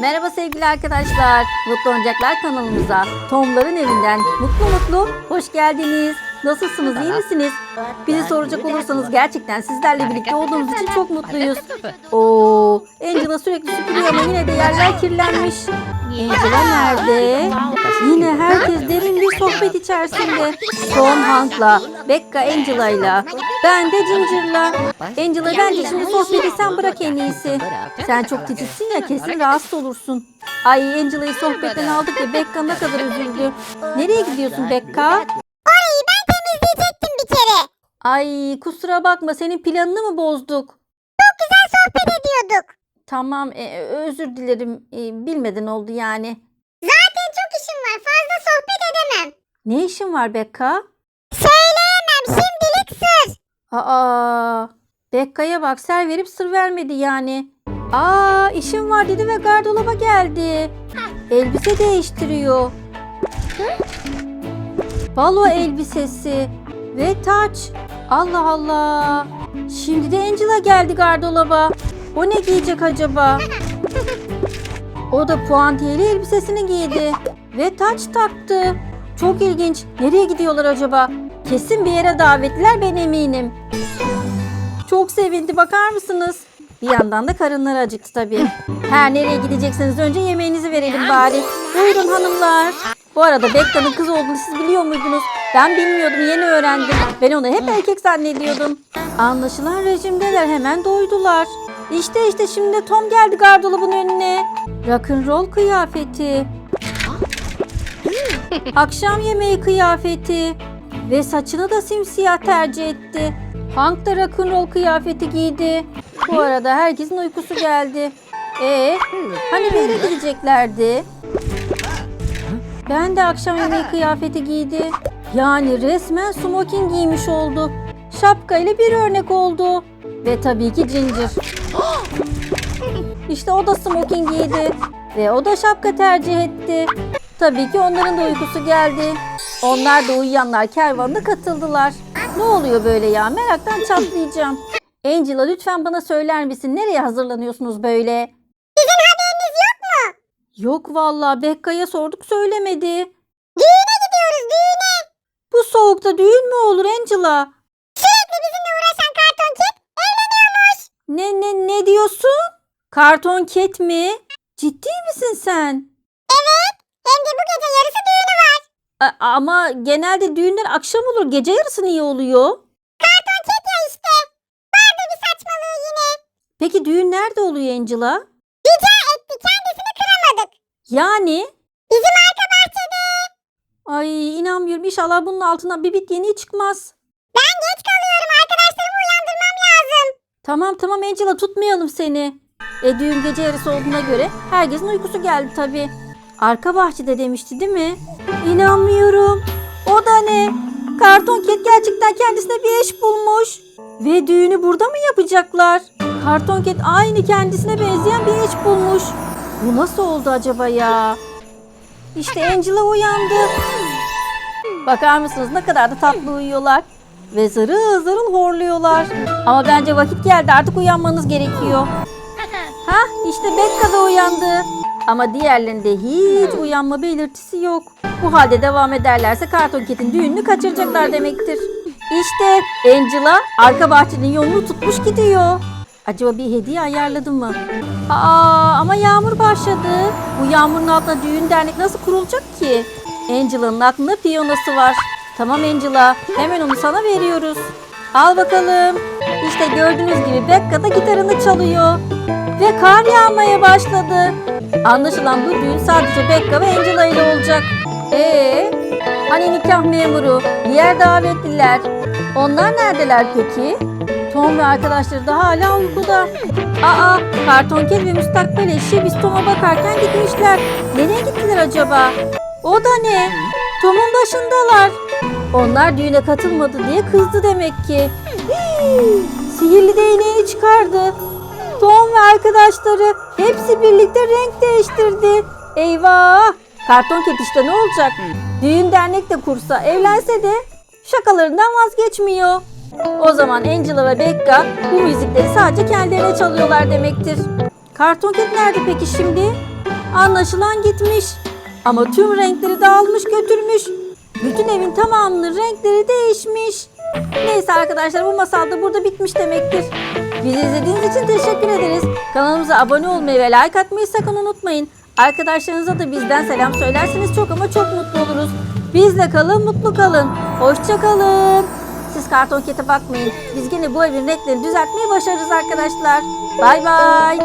Merhaba sevgili arkadaşlar. Mutlu Oyuncaklar kanalımıza Tomların evinden mutlu mutlu hoş geldiniz. Nasılsınız, iyi misiniz? Bizi soracak olursanız gerçekten sizlerle birlikte olduğumuz için çok mutluyuz. Oo, Angela sürekli süpürüyor ama yine de yerler kirlenmiş. Angela nerede? Yine herkes derin bir sohbet içerisinde. Tom Hank'la, Becca Angela'yla, ben de Ginger'la. Angela bence şimdi sohbeti sen bırak en iyisi. Sen çok titizsin ya kesin rahatsız olursun. Ay Angela'yı sohbetten aldık ya Becca ne kadar üzüldü. Nereye gidiyorsun Becca? Orayı ben temizleyecektim bir kere. Ay kusura bakma senin planını mı bozduk? Çok güzel sohbet ediyorduk. Tamam e, özür dilerim E, bilmeden oldu yani. Zaten çok işim var. Fazla sohbet edemem. Ne işin var Becca? Aa, Bekka'ya bak ser verip sır vermedi yani. Aa işim var dedi ve gardıroba geldi. Elbise değiştiriyor. Balo elbisesi ve taç. Allah Allah. Şimdi de Angela geldi gardıroba. O ne giyecek acaba? O da puantiyeli elbisesini giydi ve taç taktı. Çok ilginç. Nereye gidiyorlar acaba? Kesin bir yere davetliler ben eminim. Çok sevindi bakar mısınız? Bir yandan da karınları acıktı tabii. Her nereye gidecekseniz önce yemeğinizi verelim bari. Buyurun hanımlar. Bu arada Bekka'nın kız olduğunu siz biliyor muydunuz? Ben bilmiyordum yeni öğrendim. Ben onu hep erkek zannediyordum. Anlaşılan rejimdeler hemen doydular. İşte işte şimdi Tom geldi gardırobun önüne. Rock'n'roll kıyafeti. Akşam yemeği kıyafeti. Ve saçını da simsiyah tercih etti. Hank da rock'n'roll kıyafeti giydi. Bu arada herkesin uykusu geldi. E hani bir yere gideceklerdi? Ben de akşam yemeği kıyafeti giydi. Yani resmen smoking giymiş oldu. Şapka ile bir örnek oldu. Ve tabii ki Ginger. İşte o da smoking giydi. Ve o da şapka tercih etti. Tabii ki onların da uykusu geldi. Onlar da uyuyanlar kervanına katıldılar. Ne oluyor böyle ya? Meraktan çatlayacağım. Angela lütfen bana söyler misin? Nereye hazırlanıyorsunuz böyle? Sizin haberiniz yok mu? Yok vallahi Bekka'ya sorduk söylemedi. Düğüne gidiyoruz düğüne. Bu soğukta düğün mü olur Angela? Sürekli bizimle uğraşan karton kit evleniyormuş. Ne ne ne diyorsun? Karton ket mi? Ciddi misin sen? Evet. Hem de bu gece yarısı düğünü var. A- ama genelde düğünler akşam olur. Gece yarısı niye oluyor? Karton kit ya işte. Vardı bir saçmalığı yine. Peki düğün nerede oluyor Angela? Rica etti kendisini kıramadık. Yani? Bizim arka bahçede. Ay inanmıyorum. İnşallah bunun altından bir bit yeni çıkmaz. Ben geç kalıyorum arkadaşlarımı uyandırmam lazım. Tamam tamam Angela tutmayalım seni. E düğün gece yarısı olduğuna göre herkesin uykusu geldi tabii. Arka bahçede demişti değil mi? İnanmıyorum. O da ne? Karton Ket gerçekten kendisine bir eş bulmuş. Ve düğünü burada mı yapacaklar? Karton Ket aynı kendisine benzeyen bir eş bulmuş. Bu nasıl oldu acaba ya? İşte Angela uyandı. Bakar mısınız ne kadar da tatlı uyuyorlar. Ve zırıl zırıl horluyorlar. Ama bence vakit geldi artık uyanmanız gerekiyor. Hah işte Becca da uyandı. Ama diğerlerinde hiç uyanma belirtisi yok. Bu halde devam ederlerse Karton Cat'in düğününü kaçıracaklar demektir. İşte Angela arka bahçenin yolunu tutmuş gidiyor. Acaba bir hediye ayarladı mı? Aa ama yağmur başladı. Bu yağmurun altında düğün dernek nasıl kurulacak ki? Angela'nın aklında piyanosu var. Tamam Angela hemen onu sana veriyoruz. Al bakalım. İşte gördüğünüz gibi Becca da gitarını çalıyor. Ve kar yağmaya başladı. Anlaşılan bu düğün sadece Becca ve Angela ile olacak. Ee, hani nikah memuru, diğer davetliler. Onlar neredeler peki? Tom ve arkadaşları da hala uykuda. Aa, kartonket ve müstakbel eşi biz Tom'a bakarken gitmişler. Nereye gittiler acaba? O da ne? Tom'un başındalar. Onlar düğüne katılmadı diye kızdı demek ki. Hii, sihirli değneğini çıkardı. Tom ve arkadaşları hepsi birlikte renk değiştirdi. Eyvah! Karton ket işte ne olacak? Düğün dernek de kursa, evlense de şakalarından vazgeçmiyor. O zaman Angela ve Becca bu müzikleri sadece kendilerine çalıyorlar demektir. Karton ket nerede peki şimdi? Anlaşılan gitmiş. Ama tüm renkleri dağılmış götürmüş. Bütün evin tamamının renkleri değişmiş. Neyse arkadaşlar bu masal da burada bitmiş demektir. Bizi izlediğiniz için teşekkür ederiz. Kanalımıza abone olmayı ve like atmayı sakın unutmayın. Arkadaşlarınıza da bizden selam söylerseniz çok ama çok mutlu oluruz. Bizle kalın, mutlu kalın. Hoşça kalın. Siz karton kete bakmayın. Biz gene bu evin renklerini düzeltmeyi başarırız arkadaşlar. Bay bay.